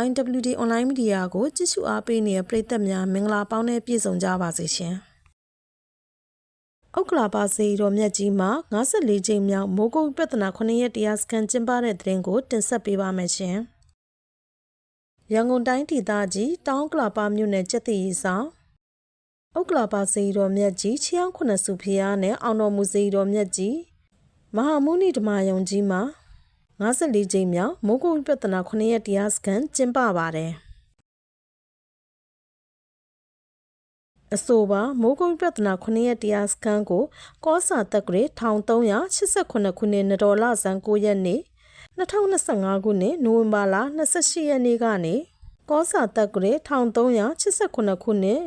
YWD online media ကိုကြည့်ရှုအားပေးနေတဲ့ပရိသတ်များမင်္ဂလာပေါင်းနဲ့ပြည့်စုံကြပါစေရှင်။ဥက္ကလာပါစေတော်မြတ်ကြီးမှာ54ကြိမ်မြောက်မိုးကုတ်ပြဿနာ9ရက်တရားစခန်းကျင်းပတဲ့တဲ့ရင်ကိုတင်ဆက်ပေးပါမယ်ရှင်။ရန်ကုန်တိုင်းဒေသကြီးတောင်ဥက္ကလာပါမြို့နယ်ကျက်တည်ရီဆောင်ဥက္ကလာပါစေတော်မြတ်ကြီးချီအောင်ခုနှစ်စုဖျားနဲ့အောင်တော်မူစေတော်မြတ်ကြီးမဟာမုနိဓမ္မယုံကြီးမှာ 54ကြိမ်မြောက်မိုးကုတ်ပြဿနာ9ရက်တရားစခန်းကျင်းပပါတယ်။အဆိုပါမိုးကုတ်ပြဿနာ9ရက်တရားစခန်းကို ကောစာတက်ဂရေ1388ခုနှစ်နတော်လဆန်း9ရက်နေ့2025ခုနှစ်နိုဝင်ဘာလ28ရက်နေ့ကနေကောစာတက်ဂရေ1388ခုနှစ်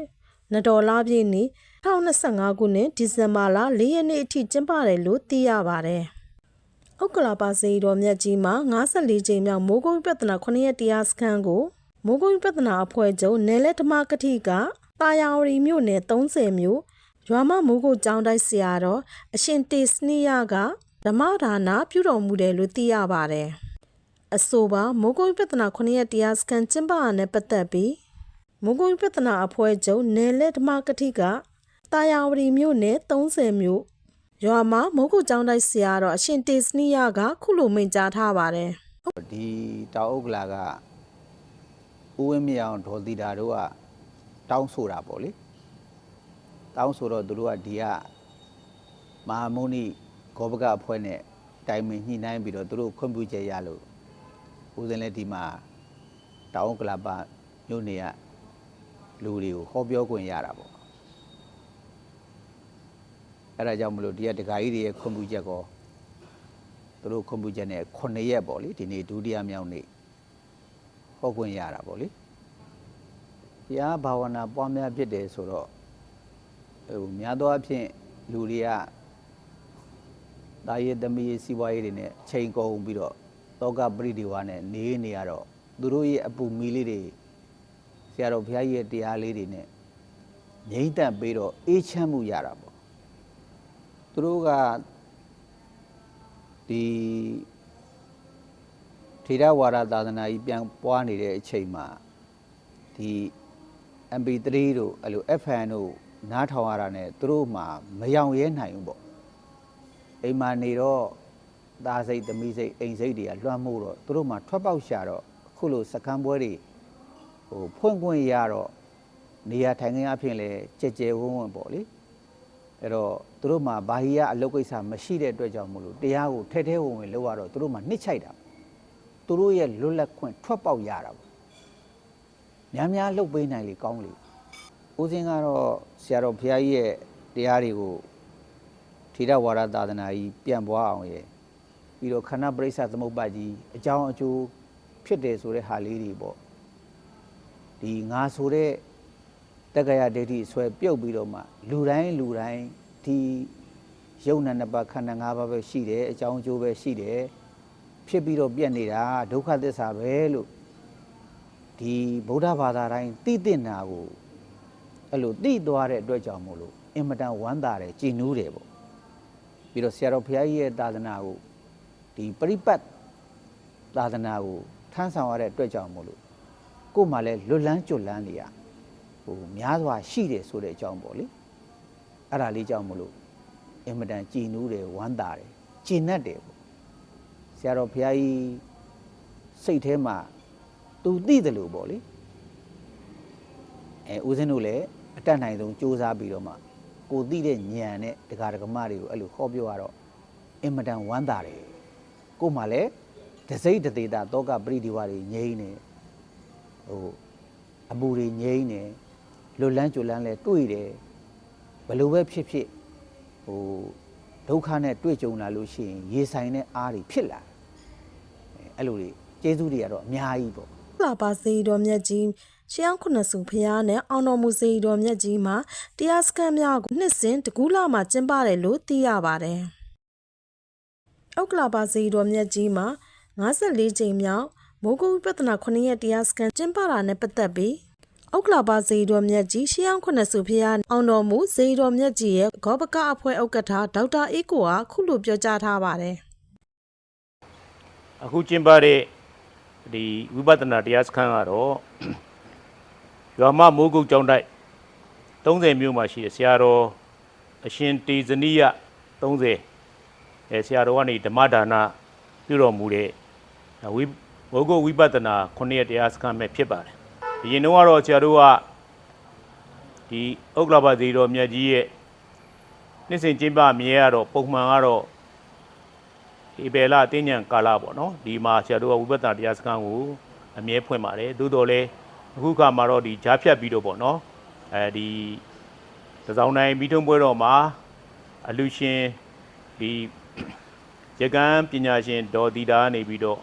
နတော်လပြည့်နေ့2025ခုနှစ်ဒီဇင်ဘာလ4ရက်နေ့အထိကျင်းပတယ်လို့သိရပါတယ်။ ဥက္ကလာပါစေတော်မြတ်ကြီးမှာ54ကြိမ်မြောက်မိုးကုတ်ပြဿနာ9ရက်တရားစခန်းကိုမိုးကုတ်ပြဿနာအဖွဲ့ချုပ်နယ်လက်ဓမ္မကတိကတာယာဝတီမြို့နယ်30မြို့ရွာမမိုးကုတ်ကျောင်းတိုက်ဆရာတော်အရှင်တေစနိယကဓမ္မဒါနာပြုတော်မူတယ်လို့သိရပါတယ်။အဆိုပါမိုးကုတ်ပြဿနာ9ရက်တရားစခန်းကျင်းပရတဲ့ပတ်သက်ပြီးမိုးကုတ်ပြဿနာအဖွဲ့ချုပ်နယ်လက်ဓမ္မကတိကတာယာဝတီမြို့နယ်30မြို့ ရွာမှာမိုးကုတ်ကျောင်းတိုက်ဆရာတော်အရှင်တေစနိယကခုလိုမိန့်ကြားထားပါတယ်။ဒီတောင်ဥက္ကလာကဦးဝင်းမြေအောင်ဒေါ်သီတာတို့ကတောင်းဆိုတာပေါ့လေတောင်းဆိုတော့သူတို့ကဒီကမဟာမုနိဂောဘကအဖွဲ့နဲ့တိုင်ပင်ညှိနှိုင်းပြီးတော့သူတို့ခွင့်ပြုချက်ရလို့ဦးစင်းလည်းဒီမှာတောင်ဥက္ကလာပမြို့နယ်ကလူတွေကိုဟောပြောခွင့်ရတာပေါ့ အဲ့ဒါကြောင့်မလို့ဒီကဒကာကြီးတွေရဲ့ခွင့်ပြုချက်ကောသူတို့ကွန်ပျူတာနဲ့9ရက်ပေါ့လေဒီနေ့ဒုတိယမြောက်နေ့ဟောခွင့်ရတာပေါ့လေတရားဘာဝနာပွားများဖြစ်တယ်ဆိုတော့ဟိုများသောအားဖြင့်လူတွေကတာရည်သမီးစီးပွားရေးတွေနဲ့ချိန်ကုန်ပြီးတော့တောကပရိဒီဝါနဲ့နေနေရတော့သူတို့ရဲ့အပူမီလေးတွေဆရာတော်ဘုရားကြီးရဲ့တရားလေးတွေနဲ့ငြိမ့်သက်ပြီးတော့အေးချမ်းမှုရတာပေါ့ သူတို့ကဒီထေရဝါဒသာသနာကြီးပြန်ပွားနေတဲ့အချိန်မှာဒီ MP3 တို့အဲ့လို FN တို့နားထောင်ရတာ ਨੇ သူတို့မှမယောင်ရဲနိုင်ဘူးပေါ့အိမ်မှာနေတော့သားစိတ်သမီးစိတ်အိမ်စိတ်တွေကလွှမ်းမိုးတော့သူတို့မှထွက်ပေါက်ရှာတော့အခုလိုစကမ်းပွဲတွေဟိုဖွင့်ခွင့်ရတော့နေရာထိုင်ခင်းအဖြစ်လဲကြဲကြဲဝန်းဝန်းပေါ့လေ အဲ့တော့သူတို့မှာဘာဟီကအလုပ်ကိစ္စမရှိတဲ့အတွက်ကြောင့်မလို့တရားကိုထဲထဲဝင်ဝင်လုပ်ရတော့သူတို့မှာနှိမ့်ချိုက်တာသူတို့ရဲ့လွတ်လပ်ခွင့်ထွက်ပေါက်ရတာပေါ့များများလှုပ်ပေးနိုင်လေကောင်းလေဦးစင်းကတော့ဆရာတော်ဘုရားကြီးရဲ့တရားတွေကိုထေရဝါဒသာသနာကြီးပြန်ပွားအောင်ရဲ့ပြီးတော့ခန္ဓာပရိစ္ဆသမုပ္ပါကြီးအကြောင်းအကျိုးဖြစ်တယ်ဆိုတဲ့ဟာလေးတွေပေါ့ဒီငါဆိုတဲ့ တက္ကရာဒိဋ္ဌိဆွဲပြုတ်ပြီးတော့မှလူတိုင်းလူတိုင်းဒီယုံနာနှစ်ပါးခန္ဓာ၅ပါးပဲရှိတယ်အကြောင်းအကျိုးပဲရှိတယ်ဖြစ်ပြီးတော့ပြက်နေတာဒုက္ခသစ္စာပဲလို့ဒီဗုဒ္ဓဘာသာတိုင်းသိတဲ့နာကိုအဲ့လိုသိသွားတဲ့အတွက်ကြောင့်မို့လို့အင်မတန်ဝမ်းသာတယ်ကြည်နူးတယ်ပေါ့ပြီးတော့ဆရာတော်ဘုရားကြီးရဲ့သာသနာကိုဒီပရိပတ်သာသနာကိုထမ်းဆောင်ရတဲ့အတွက်ကြောင့်မို့လို့ကိုယ်မှလည်းလွတ်လန်းကျွတ်လန်းနေရ ဟိုများစွာရှိတယ်ဆိုတဲ့အကြောင်းပေါ့လေအဲ့ဒါလေးကြောင့်မလို့အင်မတန်ကြည်နူးတယ်ဝမ်းသာတယ်ကျင်납တယ်ပေါ့ဆရာတော်ဘုရားကြီးစိတ်ထဲမှာသူသိတယ်လို့ပေါ့လေအဲဦးဇင်းတို့လည်းအတက်နိုင်ဆုံးစူးစမ်းပြီးတော့မှကိုသိတဲ့ဉာဏ်နဲ့ဒကာဒကမတွေကိုအဲ့လိုခေါ်ပြောရတော့အင်မတန်ဝမ်းသာတယ်ကို့မှာလည်းတစိမ့်တသေးတာတောကပရိဒီဝါတွေငြိမ့်နေဟိုအပူတွေငြိမ့်တယ် လွတ်လန်းကြွလန်းလဲတွေ့တယ်ဘယ်လိုပဲဖြစ်ဖြစ်ဟိုဒုက္ခနဲ့တွေ့ကြုံလာလို့ရှိရင်ရေဆိုင်တဲ့အားတွေဖြစ်လာတယ်အဲအဲ့လိုတွေကျေးဇူးတွေကတော့အများကြီးပေါ့လာပါစေတော်မြတ်ကြီးရှမ်းခုနှစ်စုဖျားနဲ့အောင်တော်မူစေတော်မြတ်ကြီးမှာတရားစခန်းများကိုနှစ်စဉ်တကူးလာမှာကျင်းပတယ်လို့သိရပါတယ်။ဥက္ကလာပါစေတော်မြတ်ကြီးမှာ54ကြိမ်မြောက်မိုးကုတ်ပြဿနာ9ရက်တရားစခန်းကျင်းပတာနဲ့ပတ်သက်ပြီး ဥက္ကလာပါစေတော်မြတ်ကြီးရှမ်းခုနှစ်စုဖျားအောင်တော်မူစေတော်မြတ်ကြီးရဲ့ဂောဘကအဖွဲ့ဥက္ကဋ္ဌဒေါက်တာအေးကိုကခုလိုပြောကြားထားပါတယ်။အခုကျင်းပတဲ့ဒီဝိပဿနာတရားစခန်းကတော့ရွာမမိုးကုတ်ကျောင်းတိုက်30မြို့မှာရှိတဲ့ဆရာတော်အရှင်တေဇနိယ30အဲဆရာတော်ကနေဓမ္မဒါနပြုတော်မူတဲ့ဝိမိုးကုတ်ဝိပဿနာ9ရက်တရားစခန်းပဲဖြစ်ပါတယ် အရင်တော့ကတော့ဆရာတို့ကဒီဥက္ကလပသေးတော်မြတ်ကြီးရဲ့နှစ်စဉ်ကျင်းပမြဲရတော့ပုံမှန်ကတော့ဒီဘယ်လာတင်းညံကာလာပေါ့နော်ဒီမှာဆရာတို့ကဝိပဿနာတရားစခန်းကိုအမြဲဖွင့်ပါတယ်သို့တော်လည်းအခုခါမှာတော့ဒီဂျားဖြတ်ပြီးတော့ပေါ့နော်အဲဒီသဇောင်းတိုင်းပြီးထုံးပွဲတော်မှာအလူရှင်ဒီရကန်းပညာရှင်ဒေါ်တီတာကနေပြီးတော့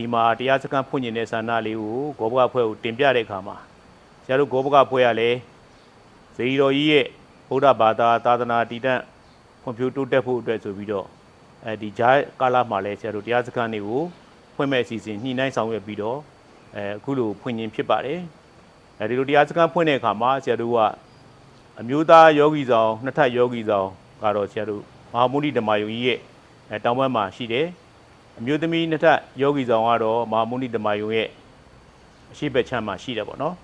ဒီမှာတရားစခန်းဖွင့်နေတဲ့ဆန္ဒလေးကိုဂောဘကဖွဲ့ကိုတင်ပြတဲ့အခါမှာဆရာတို့ဂောဘကဖွဲ့ရလဲဇေယီတော်ကြီးရဲ့ဗုဒ္ဓဘာသာသာသနာတည်တံ့ဖွံ့ဖြိုးတိုးတက်ဖို့အတွက်ဆိုပြီးတော့အဲဒီဂျားကာလာမှာလည်းဆရာတို့တရားစခန်းတွေကိုဖွင့်မဲ့အစီအစဉ်ညှိနှိုင်းဆောင်ရွက်ပြီးတော့အဲအခုလိုဖွင့်ခြင်းဖြစ်ပါတယ်အဲဒီလိုတရားစခန်းဖွင့်တဲ့အခါမှာဆရာတို့ကအမျိုးသားယောဂီဆောင်နှစ်ထပ်ယောဂီဆောင်ကတော့ဆရာတို့မဟာမုနိဓမ္မယုံကြီးရဲ့အဲတောင်ဘက်မှာရှိတယ် အမျိုးသမီးနှစ်ထပ်ယောဂီဆောင်ကတော့မဟာမုနိဓမ္မယုံရဲ့အရှိဘက်ချမ်းမှာရှိတယ်ပေါ့နော်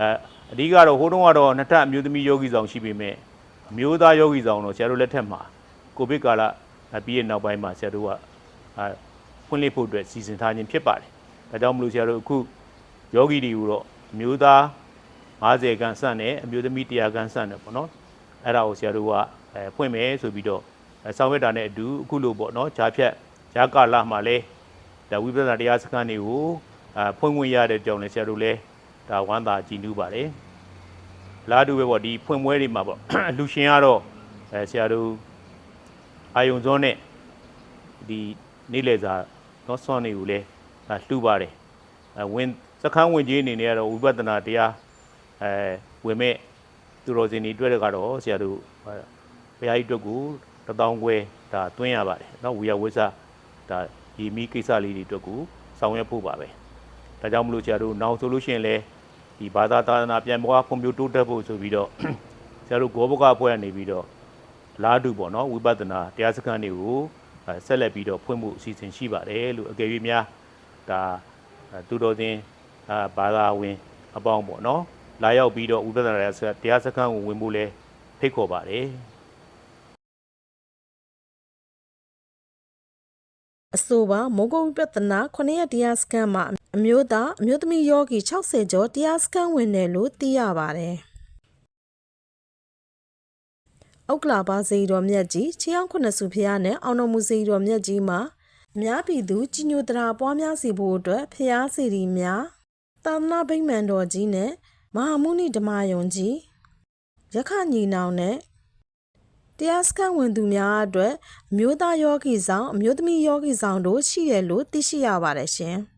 အဲအဓိကတော့ဟိုတုန်းကတော့နှစ်ထပ်အမျိုးသမီးယောဂီဆောင်ရှိပေမဲ့အမျိုးသားယောဂီဆောင်တော့ဆရာတို့လက်ထက်မှာကိုဗစ်ကာလအပြီးရဲ့နောက်ပိုင်းမှာဆရာတို့ကအာဖွင့်လှစ်ဖို့အတွက်စီစဉ်ထားခြင်းဖြစ်ပါတယ်။ဒါကြောင့်မလို့ဆရာတို့အခုယောဂီတွေကိုတော့အမျိုးသား50ခန်းစနဲ့အမျိုးသမီး100ခန်းစနဲ့ပေါ့နော်။အဲ့ဒါကိုဆရာတို့ကအဲဖွင့်မယ်ဆိုပြီးတော့အဲဆောင်ရွက်တာနဲ့အတူအခုလို့ပေါ့နော်ဂျားဖြတ် ဂျားကာလာမှာလဲဒါဝိပဿနာတရားစခန်းတွေကိုအာဖွင့်ဝင်ရတဲ့ကြောင့်လဲဆရာတို့လဲဒါဝမ်းသာကြည်နူးပါတယ်။လာတူပဲပေါ့ဒီဖွင့်ပွဲတွေမှာပေါ့အလူရှင်ကတော့အဲဆရာတို့ အာယုံစောနဲ့ဒီနေ့လေစာတော့စွမ်းနေကိုလည်းဒါလှူပါတယ်အဲဝင်စခန်းဝင်ကြီးအနေနဲ့ကတော့ဝိပဿနာတရားအဲဝင်မဲ့သူတော်စင်တွေတွေ့တဲ့ကတော့ဆရာတို့ဘုရားကြီးအတွက်ကိုတထောင်ခွဲဒါတွင်းရပါတယ်เนาะဝီယဝိဆာ ဒါရီမီကိစ္စလေးတွေအတွက်ကိုဆောင်ရွက်ဖို့ပါပဲဒါကြောင့်မလို့ဆရာတို့နောက်ဆိုလို့ရှိရင်လည်းဒီဘာသာသာသနာပြန်ပွားဖွံ့ဖြိုးတိုးတက်ဖို့ဆိုပြီးတော့ဆရာတို့ဂောဘကအဖွဲ့ကနေပြီးတော့လားတူပေါ့နော်ဝိပဿနာတရားစခန်းတွေကိုအဲဆက်လက်ပြီးတော့ဖွင့်မှုအစီအစဉ်ရှိပါတယ်လို့အကယ်၍များဒါအဲသူတော်စင်အာဘာသာဝင်အပေါင်းပေါ့နော်လာရောက်ပြီးတော့ဝိပဿနာတရားစခန်းကိုဝင်ဖို့လဲဖိတ်ခေါ်ပါတယ် အဆိုပါမိုးကုတ်ဝိပဿနာ9ရက်တရားစခန်းမှာအမျိုးသားအမျိုးသမီးယောဂီ60ကျော်တရားစခန်းဝင်တယ်လို့သိရပါတယ်။ဥက္ကလာပါစေတော်မြတ်ကြီးချေအောင်ခုနှစ်စုဖျားနဲ့အောင်တော်မူစေတော်မြတ်ကြီးမှာအများပြည်သူကြီးညိုတရာပွားများစေဖို့အတွက်ဖျားစီရီများသာသနာ့ဗိမာန်တော်ကြီးနဲ့မဟာမုနိဓမ္မယုံကြီးရခညီနောင်နဲ့ တရားစခန်းဝင်သူများအတွက်အမျိုးသားယောဂီဆောင်အမျိုးသမီးယောဂီဆောင်တို့ရှိတယ်လို့သိရှိရပါတယ်ရှင်။